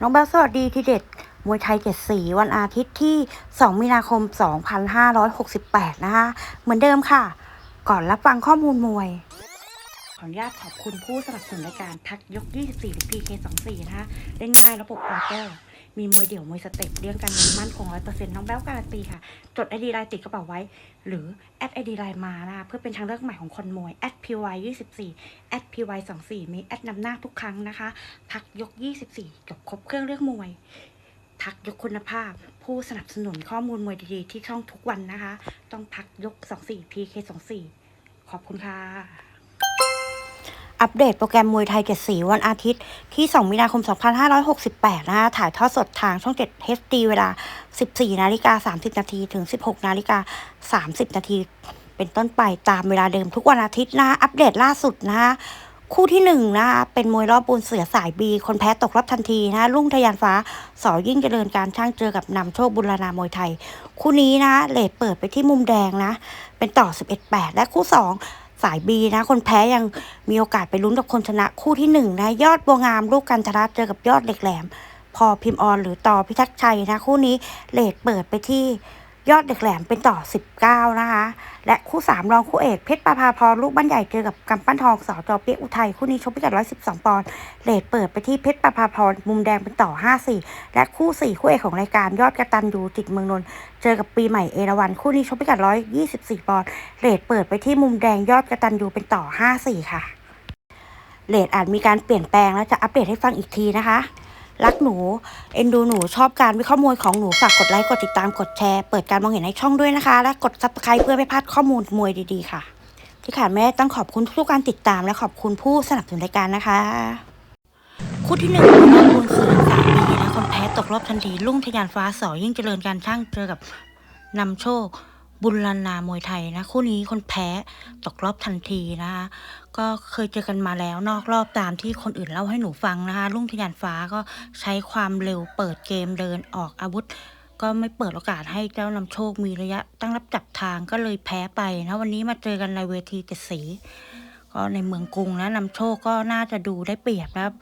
น้องเบลสวัสดีทีเด็ดมวยไทยเจ็ดสีวันอาทิตย์ที่ 2 มีนาคม 2568 นะคะ เหมือนเดิมค่ะ ก่อนรับฟังข้อมูลมวย ขออนุญาตขอบคุณผู้สนับสนุนรายการทักยก 24หรือ PK24 นะคะเล่นง่ายระบบออเดอร์ มีมวยเดี่ยวมวยสเต็ปเรื่องการเงินมั่นคง100%น้องแบ๊วการันตีค่ะ จดไอดีไลน์ติดกระเป๋าไว้ หรือแอดไอดีไลน์มานะคะเพื่อเป็นทางเลือกใหม่ของคนมวย @py24 @py24 มีแอดนำหน้าทุกครั้งนะคะทักยก24จบครบเครื่องเลือกมวยทักยกคุณภาพ ผู้สนับสนุนข้อมูลมวยดีๆ ที่ช่องทุกวันนะคะ ต้องทักยก 24 PK24 ขอบคุณค่ะ อัปเดตโปรแกรมมวยไทยเจ็ดสีวันอาทิตย์ที่ 2 มีนาคม 2568 นะคะ ถ่ายทอดสดทางช่อง 7 HD เวลา 14 นาฬิกา 30 นาที ถึง 16 นาฬิกา 30 นาที เป็นต้นไปตามเวลาเดิมทุกวันอาทิตย์นะ อัปเดตล่าสุดนะคู่ที่หนึ่งนะคะเป็นมวยรอบปูนเสือสายบี คนแพ้ตกรอบทันทีนะคะรุ่งทยานฟ้าสอยิ่งเจริญการช่างเจอกับนำโชคบุรณามวยไทย คู่นี้นะเลทเปิดไปที่มุมแดงนะ เป็นต่อ 11-8 และคู่2 สายบีนะ คนแพ้ยังมีโอกาสไปลุ้นกับคนชนะคู่ที่หนึ่งนะยอดบัวงามลูกกันทรัตเจอกับยอดเหล็กแหลม พอพิมพ์ออนหรือต่อพิทักษ์ชัยนะ คู่นี้เลทเปิดไปที่ ยอดเหล็กแหลมเป็นต่อ 19 นะคะ และคู่ 3 รองคู่เอกเพชรประภาพรลูกบ้านใหญ่เจอกับกำปั้นทองสอจอเปียกอุทัยคู่นี้ชกพิกัด 112 ปอนด์เลทเปิดไปที่เพชรประภาพรมุมแดงเป็นต่อ 54 และคู่ 4 คู่เอกของรายการยอดกระตันยูจิตเมืองนนท์เจอกับปีใหม่เอราวันคู่นี้ชกพิกัด 124 ปอนด์เลทเปิดไปที่มุมแดงยอดกระตันยูเป็นต่อ 54 ค่ะเลทอาจมีการเปลี่ยนแปลงแล้วจะอัปเดตให้ฟังอีกทีนะคะ รักหนู เอ็นดูหนูชอบการวิเคราะห์มวยของหนูฝากกดไลค์กดติดตามกดแชร์เปิดการมองเห็นในช่องด้วยนะคะ และกดซับสไครต์เพื่อไม่พลาดข้อมูลมวยดีๆค่ะ ที่ขาดไม่ได้ต้องขอบคุณทุกการติดตามและขอบคุณผู้สนับสนุนรายการนะคะคู่ที่หนึ่งรอบบุญเสือสามปีนะคนแพ้ตกรอบทันทีลุ่งทยานฟ้าสอยิ่งเจริญการช่างเจอกับนำโชค บุญลันนามวยไทยนะ คู่นี้คนแพ้ตกรอบทันทีนะคะ ก็เคยเจอกันมาแล้วนอกรอบตามที่คนอื่นเล่าให้หนูฟังนะคะลุ่งทยานฟ้าก็ใช้ความเร็วเปิดเกมเดินออกอาวุธ ก็ไม่เปิดโอกาสให้เจ้านำโชคมีระยะตั้งรับจับทางก็เลยแพ้ไปนะวันนี้มาเจอกันในเวทีเจ็ดสี ก็ในเมืองกรุงนะนำโชคก็น่าจะดูได้เปรียบนะครับ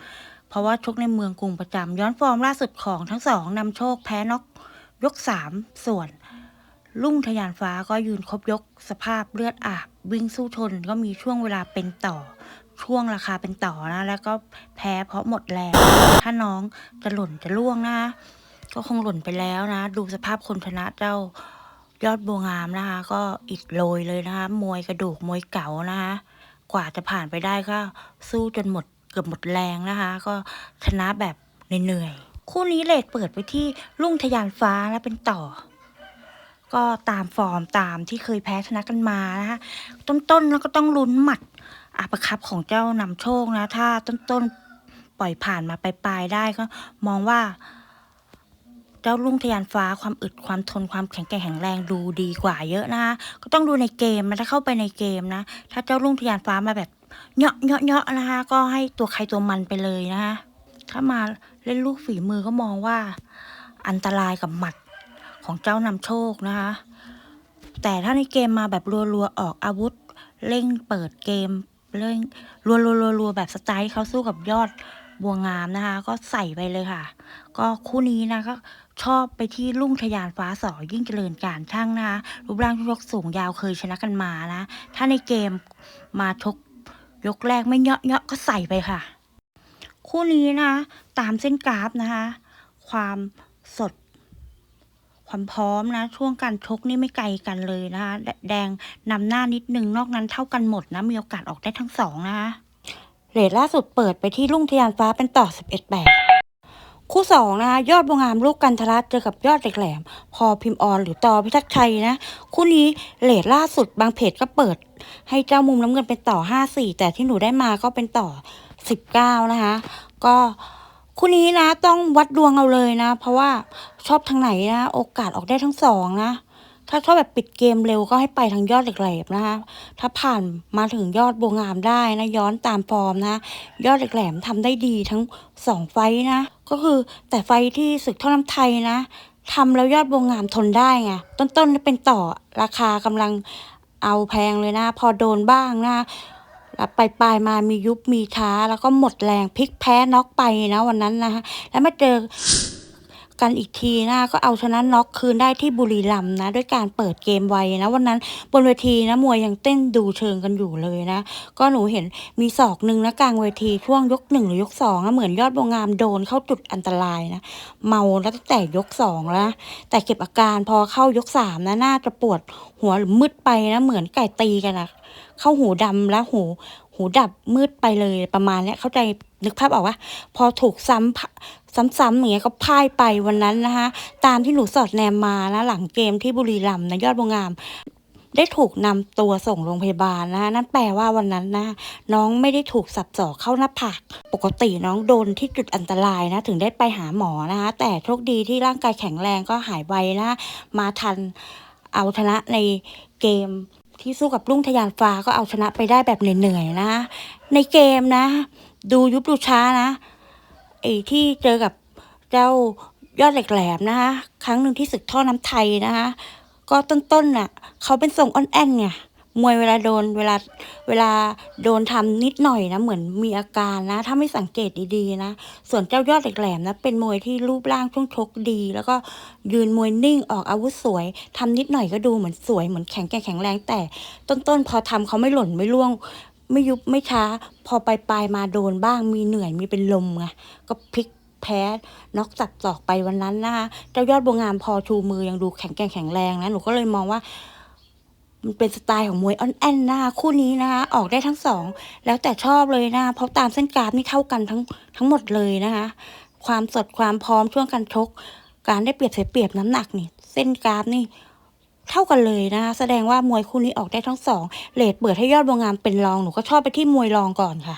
เพราะว่าชกในเมืองกรุงประจำย้อนฟอร์มล่าสุดของทั้งสองนำโชคแพ้น็อกยกสามส่วน ลุ่งทยานฟ้าก็ยืนครบยกสภาพเลือดอาบ วิ่งสู้ชนก็มีช่วงเวลาเป็นต่อ ช่วงราคาเป็นต่อนะ แล้วก็แพ้เพราะหมดแรงถ้าน้องจะหล่นจะล่วงนะก็คงหล่นไปแล้วนะ ดูสภาพคนชนะเจ้ายอดบัวงามนะคะ ก็อิดโรยเลยนะคะ มวยกระดูกมวยเก่านะคะ กว่าจะผ่านไปได้ก็สู้จนหมดเกือบหมดแรงนะคะ ก็ชนะแบบเหนื่อยๆคู่นี้เลทเปิดไปที่ลุ่งทยานฟ้าและเป็นต่อ ก็ตามฟอร์มตามที่เคยแพ้ชนะกันมานะคะต้นๆแล้วก็ต้องลุ้นหมัดอัปคับของเจ้านำโชคนะ ถ้าต้นๆปล่อยผ่านมาปลายๆได้ก็มองว่า เจ้าลุ่งทยานฟ้าความอึดความทนความแข็งแกร่งแข็งแรงดูดีกว่าเยอะนะคะก็ต้องดูในเกมนะถ้าเข้าไปในเกมนะ ถ้าเจ้าลุ่งทยานฟ้ามาแบบเหาะเหาะเหาะนะคะก็ให้ตัวใครตัวมันไปเลยนะคะถ้ามาเล่นลูกฝีมือก็มองว่าอันตรายกับหมัด ของเจ้านำโชคนะคะ แต่ถ้าในเกมมาแบบรัวๆออกอาวุธ เร่งเปิดเกมเร่งรัวๆๆๆแบบสไตล์ที่เขาสู้กับยอดบัวงามนะคะ ก็ใส่ไปเลยค่ะ ก็คู่นี้นะก็ชอบไปที่ลุ่งทยานฟ้าสอยิ่งเจริญการช่างนะคะรูปร่างยกสูงยาวเคยชนะกันมานะ ถ้าในเกมมาชกยกแรกไม่เยาะเยาะก็ใส่ไปค่ะ คู่นี้นะ ตามเส้นกราฟนะคะ ความ ความพร้อมนะ ช่วงการชกนี่ไม่ไกลกันเลยนะคะ แดงนำหน้านิดนึงนอกนั้นเท่ากันหมดนะ มีโอกาสออกได้ทั้งสองนะคะเรทล่าสุดเปิดไปที่ลุ่งทยานฟ้าเป็นต่อ 11แบบคู่สองนะคะยอดบวงามลูกกันทรัตเจอกับยอดเหล็กแหลม พอพิมพ์ออนหรือต่อพิทักษ์ชัยนะ คู่นี้เลทล่าสุดบางเพจก็เปิด ให้เจ้ามุมน้ำเงินเป็นต่อ 54 แต่ที่หนูได้มาก็เป็นต่อ 19 นะคะ ก็ คู่นี้นะ ต้องวัดดวงเอาเลยนะ เพราะว่าชอบทางไหนนะ โอกาสออกได้ทั้งสองนะ ถ้าชอบแบบปิดเกมเร็วก็ให้ไปทางยอดเหล็กแหลมนะคะ ถ้าผ่านมาถึงยอดบวงามได้นะ ย้อนตามฟอร์มนะ ยอดเหล็กแหลมทำได้ดีทั้งสองไฟนะ ก็คือแต่ไฟที่ศึกเท่อน้ำไทยนะทำแล้วยอดบัวงามทนได้ไงต้นๆเป็นต่อราคากำลังเอาแพงเลยนะ พอโดนบ้างนะ ล้วไปปลายมามียุบมีช้า แล้วก็หมดแรงพลิกแพ้น็อกไปนะวันนั้นนะคะแล้วมาเจอ กันอีกทีนะก็เอาชนะน็อกคืนได้ที่บุรีรัมย์นะ ด้วยการเปิดเกมไวนะ วันนั้นบนเวทีนะมวยยังเต้นดูเชิงกันอยู่เลยนะ ก็หนูเห็นมีศอกหนึ่งนะกลางเวทีช่วงยกหนึ่งหรือยกสองนะเหมือนยอดบวงงามโดนเข้าจุดอันตรายนะ เมาแล้วตั้งแต่ยกสองแล้ว แต่เก็บอาการพอเข้ายกสามนะน่าจะปวดหัวหรือมืดไปนะเหมือนไก่ตีกันอะเข้าหูดำแล้วหูหูดับมืดไปเลยประมาณนี้เข้าใจ นึกภาพออกว่าพอถูกซ้ำซ้ำๆอย่างเงี้ยก็พ่ายไปวันนั้นนะคะตามที่หนูสอดแนมมานะหลังเกมที่บุรีรัมย์นะยอดบงงาม ได้ถูกนำตัวส่งโรงพยาบาลนะคะนั่นแปลว่าวันนั้นนะน้องไม่ได้ถูกสับศอเข้าหน้าผากปกติน้องโดนที่จุดอันตรายนะ ถึงได้ไปหาหมอนะคะแต่โชคดีที่ร่างกายแข็งแรงก็หายไวนะมาทันเอาชนะในเกมที่สู้กับรุ่งทยานฟ้าก็เอาชนะไปได้แบบเหนื่อยๆนะ ในเกมนะ ดูยุบดูช้านะไอ้ที่เจอกับเจ้ายอดเหล็กแหลมนะคะครั้งหนึ่งที่ศึกท่อน้ำไทยนะคะก็ต้นๆน่ะเขาเป็นทรงอ่อนแอนไงมวยเวลาโดนเวลาเวลาโดนทำนิดหน่อยนะเหมือนมีอาการนะ ถ้าไม่สังเกตดีๆนะ ส่วนเจ้ายอดเหล็กแหลมนะเป็นมวยที่รูปร่างช่วงชกดี แล้วก็ยืนมวยนิ่งออกอาวุธสวยทำนิดหน่อยก็ดูเหมือนสวยเหมือนแข็งแกร่งแข็งแรงแต่ต้นๆ พอทำเขาไม่หล่นไม่ร่วง ไม่ยุบไม่ช้า พอไปปลายมาโดนบ้างมีเหนื่อยมีเป็นลมไงก็พลิกแพ้น็อกจับศอกไปวันนั้นนะคะเจ้ายอดบัวงามพอชูมือยังดูแข็งแกร่งแข็งแรงนะหนูก็เลยมองว่า มันเป็นสไตล์ของมวยอ่อนแอนนะคะคู่นี้นะคะออกได้ทั้งสอง แล้วแต่ชอบเลยนะคะเพราะตามเส้นกราฟนี่เท่ากันทั้งทั้งหมดเลยนะคะ ความสดความพร้อมช่วงการชก การได้เปรียบเสียเปรียบน้ำหนักนี่ เส้นกราฟนี่ เท่ากันเลยนะคะแสดงว่ามวยคู่นี้ออกได้ทั้งสองเลทเปิดให้ยอดบัวงามเป็นรองหนูก็ชอบไปที่มวยรองก่อนค่ะ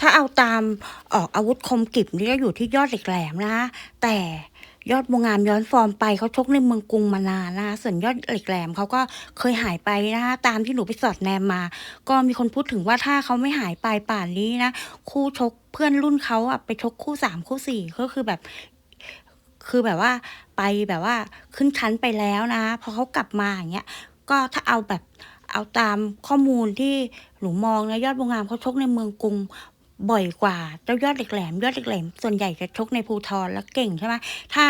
ถ้าเอาตามออกอาวุธคมกิบนี่ก็อยู่ที่ยอดเหล็กแหลมนะคะแต่ยอดบัวงามย้อนฟอร์มไปเขาชกในเมืองกรุงมานานนะคะส่วนยอดเหล็กแหลมเขาก็เคยหายไปนะคะตามที่หนูไปสอดแนมมา ก็มีคนพูดถึงว่าถ้าเขาไม่หายไปป่านนี้นะคู่ชกเพื่อนรุ่นเขาอะไปชกคู่สามคู่สี่ก็คือแบบ คือแบบว่าไปแบบว่าขึ้นชั้นไปแล้วนะพอเขากลับมาอย่างเงี้ยก็ถ้าเอาแบบเอาตามข้อมูลที่หนูมองนะยอดบวงงามเขาชกในเมืองกรุงบ่อยกว่าเจ้ายอดเหล็กแหลมยอดเหล็กแหลมส่วนใหญ่จะชกในภูทรแล้วเก่งใช่ไหมถ้า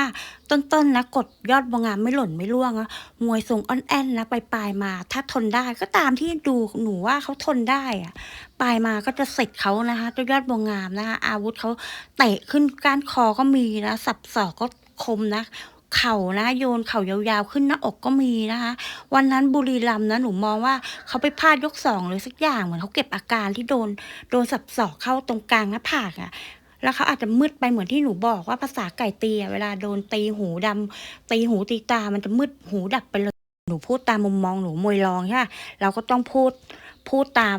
ต้นๆนะกดยอดบวงงามไม่หล่นไม่ร่วงอะมวยทรงอ่อนแอนนะไปปลายมา ถ้าทนได้ก็ตามที่ดูหนูว่าเขาทนได้อะปลายมาก็จะเสร็จเขานะคะเจ้ายอดบวงงามนะคะอาวุธเขาเตะขึ้นก้านคอก็มีนะสับศอกก็ คมนะเข่านะโยนเข่ายาวๆขึ้นหน้าอกก็มีนะคะ วันนั้นบุรีรัมย์นะหนูมองว่าเขาไปพลาดยกสองหรือสักอย่างเหมือนเขาเก็บอาการที่โดนโดนสับศอกเข้าตรงกลางหน้าผากอะแล้วเขาอาจจะมืดไปเหมือนที่หนูบอกว่าภาษาไก่ตีเวลาโดนตีหูดำตีหูตีตามันจะมืดหูดับไปเลยหนูพูดตามมุมมองหนูมวยรองใช่ปะเราก็ต้องพูดพูดตาม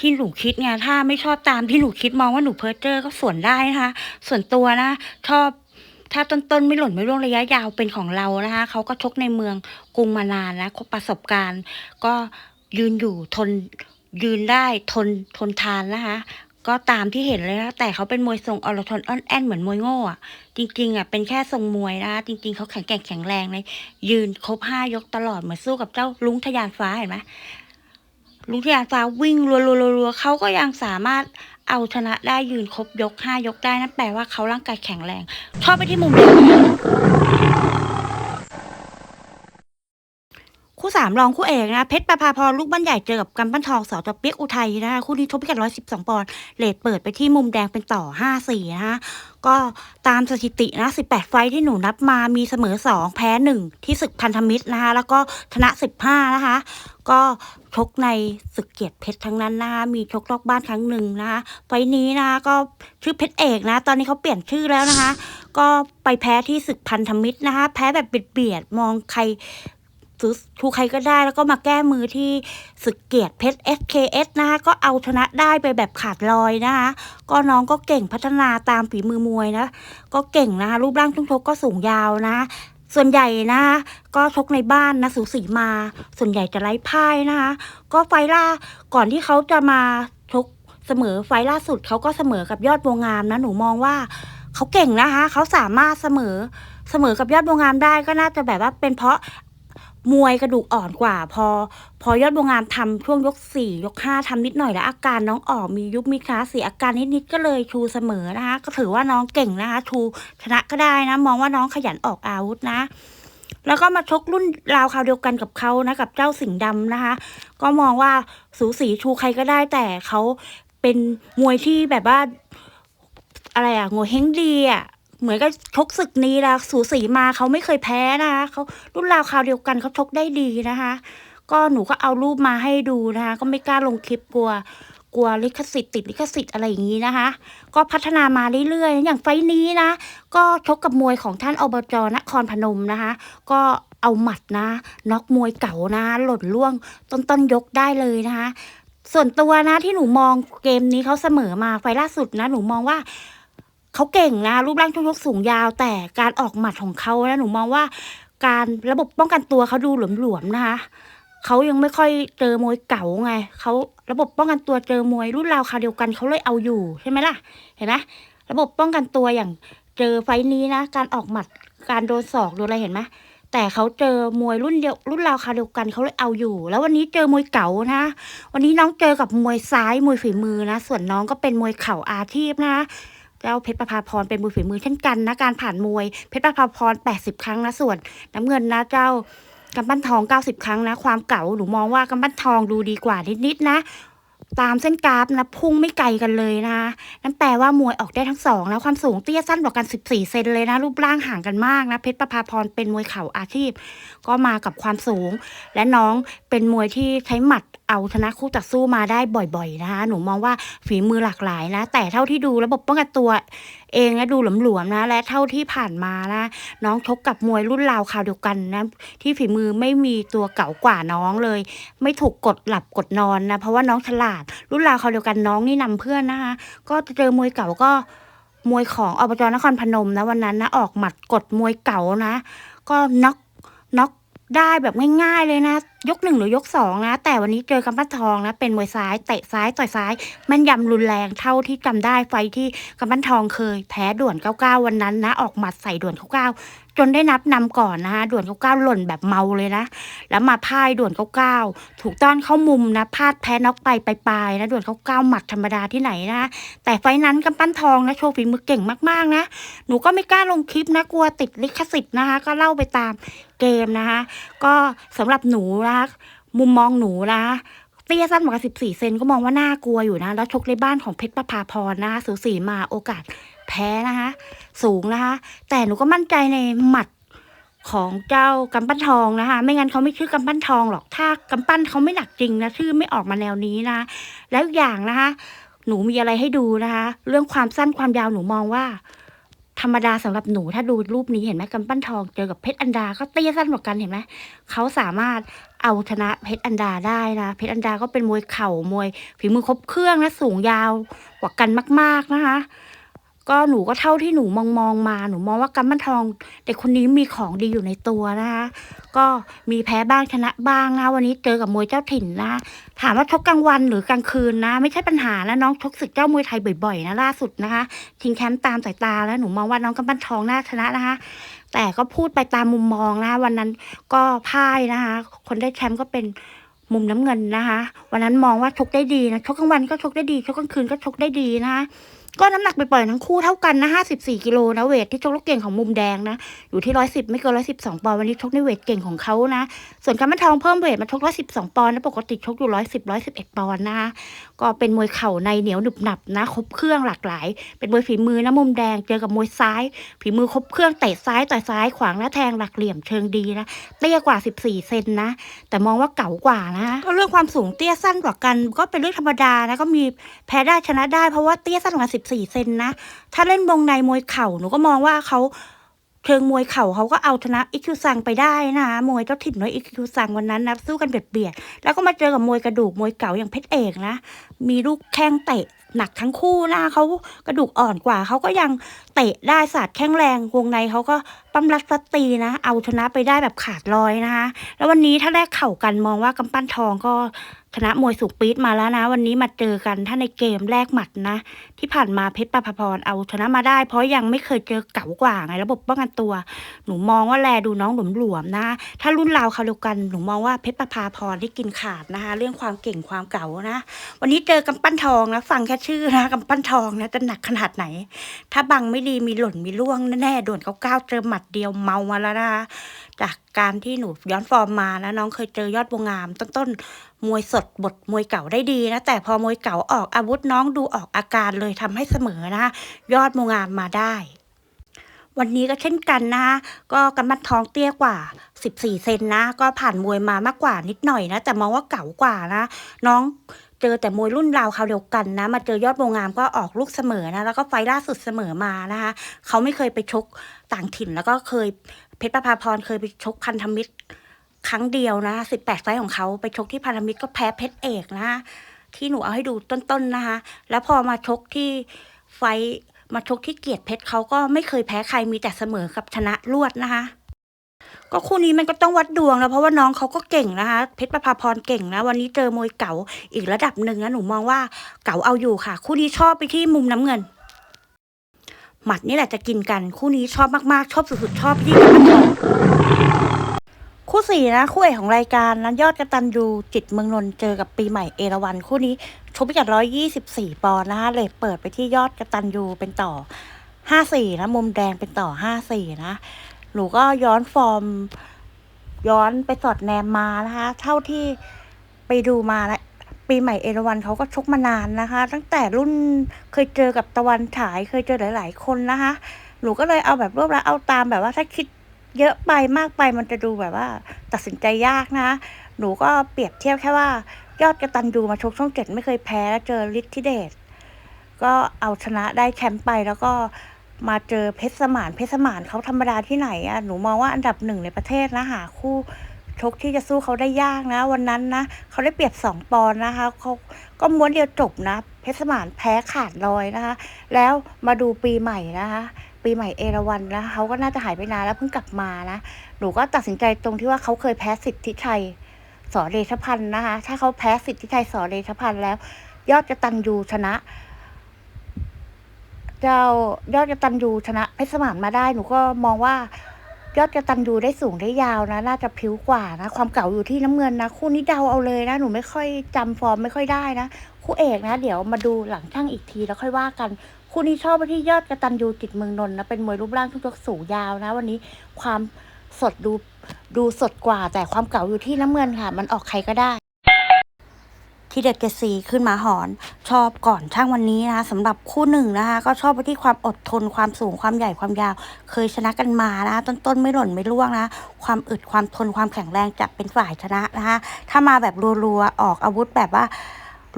ที่หนูคิดไงถ้าไม่ชอบตามที่หนูคิดมองว่าหนูเพ้อเจ้อก็ส่วนได้นะคะส่วนตัวนะ ชอบ ถ้าต้นๆไม่หล่นไม่ร่วงระยะยาวเป็นของเรานะคะเขาก็ชกในเมืองกรุงมานานนะครบประสบการณ์ ก็ยืนอยู่ทนยืนได้ทนทนทานนะคะก็ตามที่เห็นเลยนะแต่เขาเป็นมวยทรงอรทนอ่อนแอนเหมือนมวยโง่อะจริงๆอะเป็นแค่ทรงมวยนะคะจริง ๆเขาแข็งแกร่งแข็งแรงเลยยืนครบห้ายกตลอดเหมือนสู้กับเจ้าลุงทยานฟ้าเห็นไหมลุงทยานฟ้าวิ่งรัวๆๆเขาก็ยังสามารถ เอาชนะได้ยืนครบยกห้ายกได้นั่นแปลว่าเขาร่างกายแข็งแรงชอบไปที่มุมแดง คู่สามรองคู่เอกนะเพชรประภาพรลูกบ้านใหญ่เจอกับกำปั้นทองสอจเปียกอุทัยนะคะคู่นี้ชกพิกัดร้อยสิบสองปอนด์เลทเปิดไปที่มุมแดงเป็นต่อห้าสี่นะคะก็ตามสถิตินะสิบแปดไฟที่หนูนับมามีเสมอสองแพ้หนึ่งที่ศึกพันธมิตรนะคะแล้วก็ชนะสิบห้านะคะก็ชกในศึกเกียรติเพชรทั้งนั้นนะคะมีชกนอกบ้านครั้งหนึ่งนะคะไฟนี้นะคะก็ชื่อเพชรเอกนะ ตอนนี้เขาเปลี่ยนชื่อแล้วนะคะ ก็ไปแพ้ที่ศึกพันธมิตรนะคะ แพ้แบบเบียดๆมองใคร ซื้อทูใครก็ได้แล้วก็มาแก้มือที่ศึกเกียรติเพชร SKS นะคะก็เอาชนะได้ไปแบบขาดลอยนะคะก็น้องก็เก่งพัฒนาตามฝีมือมวยนะ ก็เก่งนะคะรูปร่างช่งชกก็สูงยาวนะส่วนใหญ่นะคะก็ชกในบ้านนะสูสีมา ส่วนใหญ่จะไร้พ่ายนะคะก็ไฟล่าก่อนที่เขาจะมาชกเสมอไฟล่าสุดเขาก็เสมอกับยอดวงงามนะหนูมองว่าเขาเก่งนะคะเขาสามารถเสมอเสมอกับยอดบัวงามได้ก็น่าจะแบบว่าเป็นเพราะ มวยกระดูกอ่อนกว่า พอ พอยอดบัวงามทำช่วงยกสี่ยกห้าทำนิดหน่อยแล้วอาการน้องออกมียุบมีคลาสเสียอาการนิดๆก็เลยชูเสมอนะคะ ก็ถือว่าน้องเก่งนะคะ ชูชนะก็ได้นะ มองว่าน้องขยันออกอาวุธนะแล้วก็มาชกรุ่นราวคราวเดียวกันกับเขานะกับเจ้าสิงห์ดำนะคะ ก็มองว่าสูสีชูใครก็ได้แต่เขาเป็นมวยที่แบบว่า อะไรอะง่เฮงดีอะ เหมือนกับชกศึกนี้แล้วสูสีมาเขาไม่เคยแพ้นะคะเขารุ่นราวคราวเดียวกันเขาชกได้ดีนะคะ ก็หนูก็เอารูปมาให้ดูนะคะ ก็ไม่กล้าลงคลิปกลัวกลัวลิขสิทธิ์ติดลิขสิทธิ์อะไรอย่างนี้นะคะ ก็พัฒนามาเรื่อยๆ อย่างไฟนี้นะ ก็ชกกับมวยของท่านอบจนครพนมนะคะ ก็เอาหมัดนะน็อกมวยเก่านะ หล่นล่วงต้นต้นยกได้เลยนะคะ ส่วนตัวนะที่หนูมองเกมนี้เขาเสมอมาไฟล์ล่าสุดนะ หนูมองว่า เขาเก่งนะ รูปร่างช่วงยกสูงยาว แต่การออกหมัดของเขานะหนูมองว่า การระบบป้องกันตัวเขาดูหลวมๆนะคะเขายังไม่ค่อยเจอมวยเก่าไงเขาระบบป้องกันตัวเจอมวยรุ่นราวคาเดียวกันเขาเลยเอาอยู่ใช่ไหมล่ะ เห็นไหมระบบป้องกันตัวอย่างเจอไฟนี้นะ การออกหมัดการโดนศอกโดนอะไรเห็นไหมแต่เขาเจอมวยรุ่นเดียวรุ่นราวคาเดียวกันเขาเลยเอาอยู่ แล้ววันนี้เจอมวยเก่านะ วันนี้น้องเจอกับมวยซ้ายมวยฝีมือนะ ส่วนน้องก็เป็นมวยเข่าอาชีพนะ จ้าเพชรประภาพรเป็นมือฝีมือเช่นกันนะการผ่านมวยเพชรประภาพร80 ครั้งนะส่วน น้ำเงินนะเจ้ากำปั้นทอง 90 ครั้งนะ ความเก่าหนูมองว่ากำปั้นทองดูดีกว่านิดๆนะ ตามเส้นกราฟนะพุ่งไม่ไกลกันเลยนะนั่นแปลว่ามวยออกได้ทั้งสองนะความสูงเตี้ยสั้นกว่ากัน 14 เซนเลยนะรูปร่างห่างกันมากนะเพชรประภาพรเป็นมวยเข่าอาชีพ ก็มากับความสูง และน้องเป็นมวยที่ใช้หมัดเอาชนะคู่ต่อสู้มาได้บ่อยๆนะคะหนูมองว่าฝีมือหลากหลายนะ แต่เท่าที่ดูระบบป้องกันตัว เองนะดูหลวมๆนะ และเท่าที่ผ่านมานะ น้องชกกับมวยรุ่นราวคราวเดียวกันนะ ที่ฝีมือไม่มีตัวเก่ากว่าน้องเลย ไม่ถูกกดหลับกดนอนนะเพราะว่าน้องฉลาด รุ่นราวคราวเดียวกันน้องนี่นำเพื่อนนะคะก็เจอมวยเก่าก็มวยของอบจนครพนมนะวันนั้นนะออกหมัดกดมวยเก่านะ ก็น็อกน็อกได้แบบง่ายๆเลยนะ ยกหนึ่งหรือยกสองนะ แต่วันนี้เจอกำปั้นทองนะ เป็นมวยซ้ายเตะซ้ายต่อยซ้ายแม่นยำรุนแรงเท่าที่จำได้ไฟที่กำปั้นทองเคย แพ้ด่วนเก้าเก้าวันนั้นนะ ออกหมัดใส่ด่วนเก้าเก้า จนได้นับนำก่อนนะคะด่วน99หล่นแบบเมาเลยนะ แล้วมาพ่ายด่วน99ถูกต้อนเข้ามุมนะพลาดแพ้น็อกไปไปลายนะด่วน99หมัดธรรมดาที่ไหนนะแต่ไฟนั้นกำปั้นทองนะโชว์ฝีมือเก่งมากๆนะหนูก็ไม่กล้าลงคลิปนะกลัวติดลิขสิทธิ์นะคะ ก็เล่าไปตามเกมนะคะ ก็สำหรับหนูนะมุมมองหนูนะเตี้ยสั้นกว่า14 เซนก็มองว่าน่ากลัวอยู่นะ แล้วชกในบ้านของเพชรประภาพรนะคะสูสีมาโอกาส แพ้นะคะ สูงนะคะ แต่หนูก็มั่นใจในหมัดของเจ้ากำปั้นทองนะคะ ไม่งั้นเขาไม่ชื่อกำปั้นทองหรอกถ้ากำปั้นเขาไม่หนักจริงนะชื่อไม่ออกมาแนวนี้นะ แล้วอย่างนะคะ หนูมีอะไรให้ดูนะคะ เรื่องความสั้นความยาวหนูมองว่า ธรรมดาสำหรับหนูถ้าดูรูปนี้เห็นไหมกำปั้นทองเจอกับเพชรอันดาก็เตี้ยสั้นกว่ากันเห็นไหมเขาสามารถเอาชนะเพชรอันดาได้นะเพชรอันดาก็เป็นมวยเข่ามวยฝีมือครบเครื่องนะสูงยาวกว่ากันมาก ๆนะคะ ก็หนูก็เท่าที่หนูมองมองมาหนูมองว่ากำปั้นทอง เด็กคนนี้มีของดีอยู่ในตัวนะคะก็มีแพ้บ้างชนะบ้างนะวันนี้เจอกับมวยเจ้าถิ่นนะถามว่าชกกลางวันหรือกลางคืนนะ ไม่ใช่ปัญหานะน้องชกศึกเจ้ามวยไทยบ่อยๆนะล่าสุดนะคะชิงแชมป์ตามสายตาแล้วหนูมองว่าน้องกำปั้นทองน่าชนะนะคะ แต่ก็พูดไปตามมุมมองนะ วันนั้นก็พ่ายนะคะ คนได้แชมป์ก็เป็นมุมน้ำเงินนะคะ วันนั้นมองว่าชกได้ดีนะชกกลางวันก็ชกได้ดีชกกลางคืนก็ชกได้ดีนะคะ ก็น้ำหนักไปปล่อยทั้งคู่เท่ากันนะห้าสิบสี่กิโลนะเวทที่ชกลูกเก่งของมุมแดงนะ อยู่ที่ร้อยสิบไม่เกินร้อยสิบสองปอนด์วันนี้ชกในเวทเก่งของเขานะ ส่วนการมันทองเพิ่มเวทมาชกร้อยสิบสองปอนด์นะปกติชกอยู่ร้อยสิบร้อยสิบเอ็ดปอนด์นะคะก็เป็นมวยเข่าในเหนียวหนึบหนับนะครบเครื่องหลากหลาย เป็นมวยฝีมือนะมุมแดงเจอกับมวยซ้าย ฝีมือครบเครื่องเตะซ้ายต่อยซ้ายขวางและแทงหลักเหลี่ยมเชิงดีนะเตี้ยกว่า14เซนนะแต่มองว่าเก่ากว่านะก็เรื่องความสูงเตี้ยสั้นกว่ากัน ก็เป็นเรื่องธรรมดานะก็มีแพ้ได้ชนะได้เพราะว่าเตี้ยสั้นกว่า14 เซนนะ ถ้าเล่นวงในมวยเข่าหนูก็มองว่าเขาเชิงมวยเข่าเขาก็เอาชนะอิคิวซังไปได้นะมวยเจ้าถิ่นน้อยอิคิวซังวันนั้นนะสู้กันเบียดเบียดแล้วก็มาเจอกับมวยกระดูกมวยเก่าอย่างเพชรเอกนะ มีลูกแข้งเตะหนักทั้งคู่นะเขากระดูกอ่อนกว่าเขาก็ยังเตะได้ศาสต์แข้งแรงวงในเขาก็ ปั้มรัดฟัดตีนะ เอาชนะไปได้แบบขาดลอยนะคะ แล้ววันนี้ถ้าแลกเข่ากันมองว่ากำปั้นทองก็ชนะมวยสุกปี๊ดมาแล้วนะ วันนี้มาเจอกันถ้าในเกมแลกหมัดนะ ที่ผ่านมาเพชรประภพรเอาชนะมาได้ เพราะยังไม่เคยเจอเก๋ากว่าไงระบบป้องกันตัว หนูมองว่าแลดูน้องหลวมๆนะ ถ้ารุ่นราวเขาเดียวกันหนูมองว่าเพชรประภาพรที่กินขาดนะคะ เรื่องความเก่งความเก่านะ วันนี้เจอกำปั้นทองนะฟังแค่ชื่อนะกำปั้นทองนะจะหนักขนาดไหน ถ้าบังไม่ดีมีหล่นมีร่วงแน่ๆด่วนเก้าก้าวเจอหมัดเดียวเมามาแล้วนะคะจากการที่หนูย้อนฟอร์มมานะน้องเคยเจอยอดวงงาม ต้นๆมวยสดบทมวยเก่าได้ดีนะแต่พอมวยเก่าออกอาวุธน้องดูออกอาการเลยทำให้เสมอนะคะยอดวงงามมาได้ วันนี้ก็เช่นกันนะคะก็กำมัดท้องเตี้ยกว่า14เซนนะ ก็ผ่านมวยมามากกว่านิดหน่อยนะแต่มองว่าเก่ากว่านะ น้อง เจอแต่มวยรุ่นราวคราเดียวกันนะ มาเจอยอดวงงามก็ออกลูกเสมอนะ แล้วก็ไฟล่าสุดเสมอมานะคะ เขาไม่เคยไปชกต่างถิ่น แล้วก็เคยเพชรประภาพรเคยไปชกพันธมิตรครั้งเดียวนะ18ไฟของเขาไปชกที่พันธมิตรก็แพ้เพชรเอกนะที่หนูเอาให้ดูต้นๆนะคะ แล้วพอมาชกที่ไฟมาชกที่เกียรติเพชรเขาก็ไม่เคยแพ้ใครมีแต่เสมอกับชนะรวดนะคะ ก็คู่นี้มันก็ต้องวัดดวงแล้วเพราะว่าน้องเขาก็เก่งนะคะ เพชรประภาพรเก่งนะ วันนี้เจอมวยเก๋าอีกระดับหนึ่งนะหนูมองว่าเก๋าเอาอยู่ค่ะ คู่นี้ชอบไปที่มุมน้ำเงิน หมัดนี่แหละจะกินกัน คู่นี้ชอบมากๆ ชอบสุดๆชอบที่กำปั้นทองคู่สี่นะคู่เอกของรายการนั้นยอดกระตันยูจิตเมืองนนท์เจอกับปีใหม่เอราวันคู่นี้ชกพิกัดร้อยยี่สิบสี่ปอนด์นะคะเลทเปิดไปที่ยอดกระตันยูเป็นต่อห้าสี่นะมุมแดงเป็นต่อห้าสี่นะ หนูก็ย้อนฟอร์ม ย้อนไปสอดแนมมานะคะ เท่าที่ไปดูมานะปีใหม่เอราวันเขาก็ชกมานานนะคะ ตั้งแต่รุ่นเคยเจอกับตะวันฉายเคยเจอหลาย ๆ คนนะคะ หนูก็เลยเอาแบบรวบแล้วเอาตามแบบว่าถ้าคิดเยอะไปมากไปมันจะดูแบบว่า ตัดสินใจยากนะ หนูก็เปรียบเทียบแค่ว่า ยอดกระตันยูมาชกช่องเจ็ดไม่เคยแพ้แล้วเจอฤทธิเดชก็เอาชนะได้แชมป์ไปแล้วก็ มาเจอเพชรสมานเพชรสมานเขาธรรมดาที่ไหนอะหนูมองว่าอันดับหนึ่งในประเทศนะหาคู่ชกที่จะสู้เขาได้ยากนะ วันนั้นนะเขาได้เปรียบสองปอนนะคะเขาก็ม้วนเดียวจบนะ เพชรสมานแพ้ขาดลอยนะคะ แล้วมาดูปีใหม่นะคะ ปีใหม่เอราวันนะเขาก็น่าจะหายไปนานแล้วเพิ่งกลับมานะหนูก็ตัดสินใจตรงที่ว่าเขาเคยแพ้สิทธิชัยสอเดชพันธ์นะคะ ถ้าเขาแพ้สิทธิชัยสอเดชพันธ์แล้ว ยอดกระตันยูชนะ เจ้ายอดกระตันยูชนะเพชรสมานมาได้หนูก็มองว่ายอดกระตันยูได้สูงได้ยาวนะ น่าจะพิ้วกว่านะ ความเก่าอยู่ที่น้ำเงินนะ คู่นี้เดาเอาเลยนะ หนูไม่ค่อยจำฟอร์มไม่ค่อยได้นะ คู่เอกนะ เดี๋ยวมาดูหลังช่างอีกทีแล้วค่อยว่ากัน คู่นี้ชอบไปที่ยอดกระตันยูจิตเมืองนนท์นะ เป็นมวยรูปร่างทุกยกสูงยาวนะ วันนี้ความสดดูดูสดกว่า แต่ความเก่าอยู่ที่น้ำเงินค่ะ มันออกใครก็ได้ ที่เด็ดเกดสีขึ้นมาหอน ชอบก่อนช่างวันนี้นะคะสำหรับคู่หนึ่งนะคะ ก็ชอบไปที่ความอดทนความสูงความใหญ่ความยาว เคยชนะกันมานะต้นๆไม่หล่นไม่ร่วงนะ ความอึดความทนความแข็งแรงจะเป็นฝ่ายชนะนะคะถ้ามาแบบรัวๆออกอาวุธแบบว่า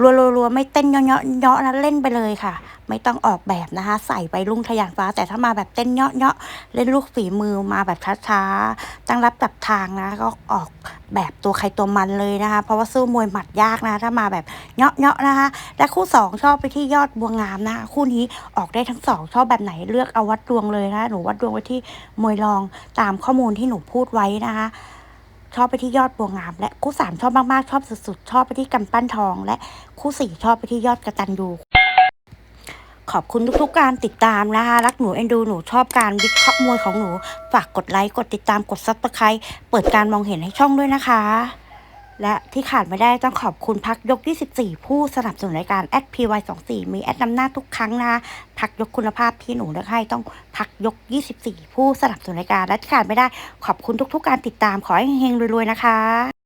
รัวๆไม่เต้นเยาะๆเยาะนะเล่นไปเลยค่ะ ไม่ต้องออกแบบนะคะ ใส่ไปลุ่งทะยานฟ้า แต่ถ้ามาแบบเต้นเยาะเยาะๆเล่นลูกฝีมือมาแบบช้าๆตั้งรับจับทางนะก็ออกแบบตัวใครตัวมันเลยนะคะ เพราะว่าสู้มวยหมัดยากนะ ถ้ามาแบบเยาะเยาะๆนะคะ และคู่สองชอบไปที่ยอดบัวงามนะคะคู่นี้ออกได้ทั้งสองชอบแบบไหนเลือกเอาวัดดวงเลยนะหนูวัดดวงไว้ที่มวยรองตามข้อมูลที่หนูพูดไว้นะคะ ชอบไปที่ยอดบัวงาม และคู่สามชอบมากๆชอบสุดๆ ชอบไปที่กำปั้นทอง และคู่สี่ชอบไปที่ยอดกระตันยูขอบคุณทุกๆการติดตามนะคะ รักหนูเอ็นดูหนูชอบการวิเคราะห์มวยของหนู ฝากกดไลค์ กดติดตามกดซับสไครต์เปิดการมองเห็นให้ช่องด้วยนะคะ และที่ขาดไม่ได้ต้องขอบคุณพักยก 24 ผู้สนับสนุนรายการ @py24 มีแอดนำหน้าทุกครั้งนะคะพักยกคุณภาพที่หนูเลือกให้ต้องพักยก 24 ผู้สนับสนุนรายการและที่ขาดไม่ได้ขอบคุณทุกๆ การติดตามขอให้เฮงๆรวยๆนะคะ